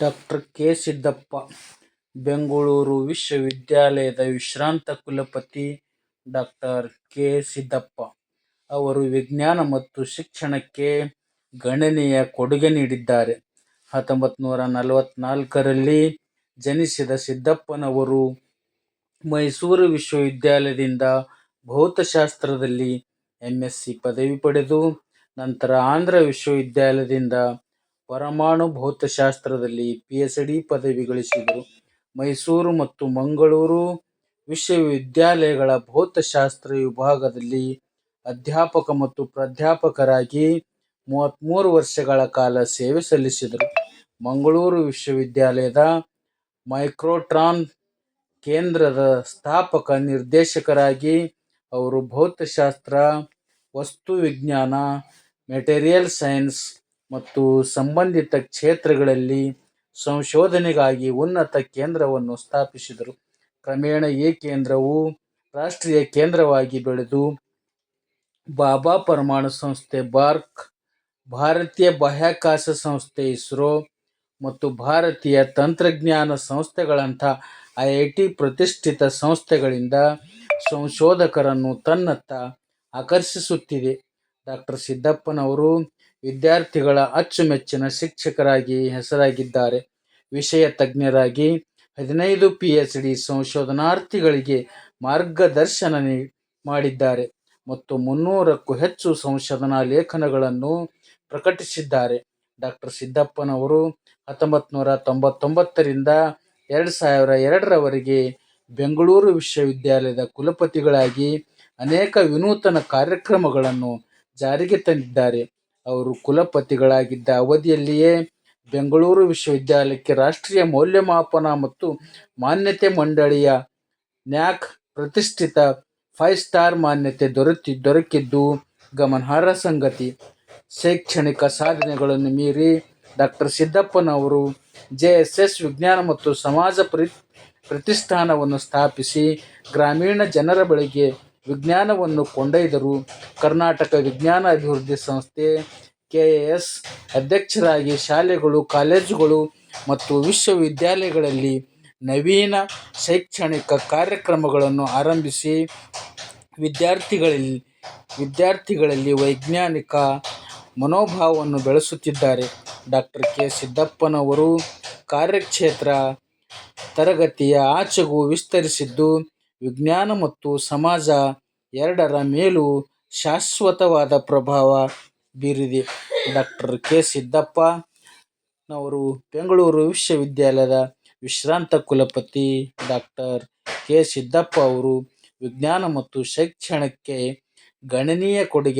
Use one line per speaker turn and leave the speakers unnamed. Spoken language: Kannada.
Doctor K. ಸಿದ್ದಪ್ಪ, ಬೆಂಗಳೂರು ವಿಶ್ವವಿದ್ಯಾಲಯದ ವಿಶ್ರಾಂತ ಕುಲಪತಿ ಡಾಕ್ಟರ್ ಕೆ. ಸಿದ್ದಪ್ಪ ಅವರು ವಿಜ್ಞಾನ ಮತ್ತು ಶಿಕ್ಷಣಕ್ಕೆ ಗಣನೀಯ ಕೊಡುಗೆ ನೀಡಿದ್ದಾರೆ. ಹತ್ತೊಂಬತ್ತನೂರ ನಲವತ್ತ್ನಾಲ್ಕರಲ್ಲಿ ಜನಿಸಿದ ಸಿದ್ದಪ್ಪನವರು ಮೈಸೂರು ವಿಶ್ವವಿದ್ಯಾಲಯದಿಂದ ಭೌತಶಾಸ್ತ್ರದಲ್ಲಿ ಎಂ. ಎಸ್ಸಿ. ಪದವಿ ಪಡೆದು, ನಂತರ ಆಂಧ್ರ ವಿಶ್ವವಿದ್ಯಾಲಯದಿಂದ ಪರಮಾಣು ಭೌತಶಾಸ್ತ್ರದಲ್ಲಿ ಪಿಎಚ್. ಡಿ. ಪದವಿ ಗಳಿಸಿದರು. ಮೈಸೂರು ಮತ್ತು ಮಂಗಳೂರು ವಿಶ್ವವಿದ್ಯಾಲಯಗಳ ಭೌತಶಾಸ್ತ್ರ ವಿಭಾಗದಲ್ಲಿ ಅಧ್ಯಾಪಕ ಮತ್ತು ಪ್ರಾಧ್ಯಾಪಕರಾಗಿ ಮೂವತ್ಮೂರು ವರ್ಷಗಳ ಕಾಲ ಸೇವೆ ಸಲ್ಲಿಸಿದರು. ಮಂಗಳೂರು ವಿಶ್ವವಿದ್ಯಾಲಯದ ಮೈಕ್ರೋಟ್ರಾನ್ ಕೇಂದ್ರದ ಸ್ಥಾಪಕ ನಿರ್ದೇಶಕರಾಗಿ ಅವರು ಭೌತಶಾಸ್ತ್ರ, ವಸ್ತು ವಿಜ್ಞಾನ ಮೆಟೀರಿಯಲ್ ಸೈನ್ಸ್ ಮತ್ತು ಸಂಬಂಧಿತ ಕ್ಷೇತ್ರಗಳಲ್ಲಿ ಸಂಶೋಧನೆಗಾಗಿ ಉನ್ನತ ಕೇಂದ್ರವನ್ನು ಸ್ಥಾಪಿಸಿದರು. ಕ್ರಮೇಣ ಈ ಕೇಂದ್ರವು ರಾಷ್ಟ್ರೀಯ ಕೇಂದ್ರವಾಗಿ ಬೆಳೆದು ಬಾಬಾ ಪರಮಾಣು ಸಂಸ್ಥೆ (ಬಾರ್ಕ್), ಭಾರತೀಯ ಬಾಹ್ಯಾಕಾಶ ಸಂಸ್ಥೆ (ಇಸ್ರೋ) ಮತ್ತು ಭಾರತೀಯ ತಂತ್ರಜ್ಞಾನ ಸಂಸ್ಥೆಗಳಂಥ ಐಐಟಿ ಪ್ರತಿಷ್ಠಿತ ಸಂಸ್ಥೆಗಳಿಂದ ಸಂಶೋಧಕರನ್ನು ತನ್ನತ್ತ ಆಕರ್ಷಿಸುತ್ತಿದೆ. ಡಾಕ್ಟರ್ ಸಿದ್ದಪ್ಪನವರು ವಿದ್ಯಾರ್ಥಿಗಳ ಅಚ್ಚುಮೆಚ್ಚಿನ ಶಿಕ್ಷಕರಾಗಿ ಹೆಸರಾಗಿದ್ದಾರೆ. ವಿಷಯ ತಜ್ಞರಾಗಿ ಹದಿನೈದು ಪಿ ಎಚ್ ಡಿ. ಸಂಶೋಧನಾರ್ಥಿಗಳಿಗೆ ಮಾರ್ಗದರ್ಶನ ಮಾಡಿದ್ದಾರೆ ಮತ್ತು ಮುನ್ನೂರಕ್ಕೂ ಹೆಚ್ಚು ಸಂಶೋಧನಾ ಲೇಖನಗಳನ್ನು ಪ್ರಕಟಿಸಿದ್ದಾರೆ. ಡಾಕ್ಟರ್ ಸಿದ್ದಪ್ಪನವರು ಹತ್ತೊಂಬತ್ತನೂರ ತೊಂಬತ್ತೊಂಬತ್ತರಿಂದ ಎರಡು ಸಾವಿರ ಎರಡರವರೆಗೆ ಬೆಂಗಳೂರು ವಿಶ್ವವಿದ್ಯಾಲಯದ ಕುಲಪತಿಗಳಾಗಿ ಅನೇಕ ವಿನೂತನ ಕಾರ್ಯಕ್ರಮಗಳನ್ನು ಜಾರಿಗೆ ತಂದಿದ್ದಾರೆ. ಅವರು ಕುಲಪತಿಗಳಾಗಿದ್ದ ಅವಧಿಯಲ್ಲಿಯೇ ಬೆಂಗಳೂರು ವಿಶ್ವವಿದ್ಯಾಲಯಕ್ಕೆ ರಾಷ್ಟ್ರೀಯ ಮೌಲ್ಯಮಾಪನ ಮತ್ತು ಮಾನ್ಯತೆ ಮಂಡಳಿಯ ನ್ಯಾಕ್ ಪ್ರತಿಷ್ಠಿತ ಫೈವ್ ಸ್ಟಾರ್ ಮಾನ್ಯತೆ ದೊರೆತಿ, ದೊರಕಿದ್ದು ಗಮನಾರ್ಹ ಸಂಗತಿ. ಶೈಕ್ಷಣಿಕ ಸಾಧನೆಗಳನ್ನು ಮೀರಿ ಡಾಕ್ಟರ್ ಸಿದ್ದಪ್ಪನವರು ಜೆ ಎಸ್ ಎಸ್ ವಿಜ್ಞಾನ ಮತ್ತು ಸಮಾಜ ಪ್ರತಿಷ್ಠಾನವನ್ನು ಸ್ಥಾಪಿಸಿ ಗ್ರಾಮೀಣ ಜನರ ಬಳಿಗೆ ವಿಜ್ಞಾನವನ್ನು ಕೊಂಡೊಯ್ದರು. ಕರ್ನಾಟಕ ವಿಜ್ಞಾನ ಅಭಿವೃದ್ಧಿ ಸಂಸ್ಥೆ ಕೆಎಎಸ್ ಅಧ್ಯಕ್ಷರಾಗಿ ಶಾಲೆಗಳು, ಕಾಲೇಜುಗಳು ಮತ್ತು ವಿಶ್ವವಿದ್ಯಾಲಯಗಳಲ್ಲಿ ನವೀನ ಶೈಕ್ಷಣಿಕ ಕಾರ್ಯಕ್ರಮಗಳನ್ನು ಆರಂಭಿಸಿ ವಿದ್ಯಾರ್ಥಿಗಳಲ್ಲಿ ವಿದ್ಯಾರ್ಥಿಗಳಲ್ಲಿ ವೈಜ್ಞಾನಿಕ ಮನೋಭಾವವನ್ನು ಬೆಳೆಸುತ್ತಿದ್ದಾರೆ. Doctor K. ಸಿದ್ದಪ್ಪನವರು ಕಾರ್ಯಕ್ಷೇತ್ರ ತರಗತಿಯ ಆಚೆಗೂ ವಿಸ್ತರಿಸಿದ್ದು, ವಿಜ್ಞಾನ ಮತ್ತು ಸಮಾಜ ಎರಡರ ಮೇಲೂ ಶಾಶ್ವತವಾದ ಪ್ರಭಾವ ಬೀರಿದೆ. Doctor K. ಸಿದ್ದಪ್ಪ ಅವರು ಬೆಂಗಳೂರು ವಿಶ್ವವಿದ್ಯಾಲಯದ ವಿಶ್ರಾಂತ ಕುಲಪತಿ ಡಾಕ್ಟರ್ ಕೆ. ಸಿದ್ದಪ್ಪ ಅವರು ವಿಜ್ಞಾನ ಮತ್ತು ಶೈಕ್ಷಣಕ್ಕೆ ಗಣನೀಯ ಕೊಡುಗೆ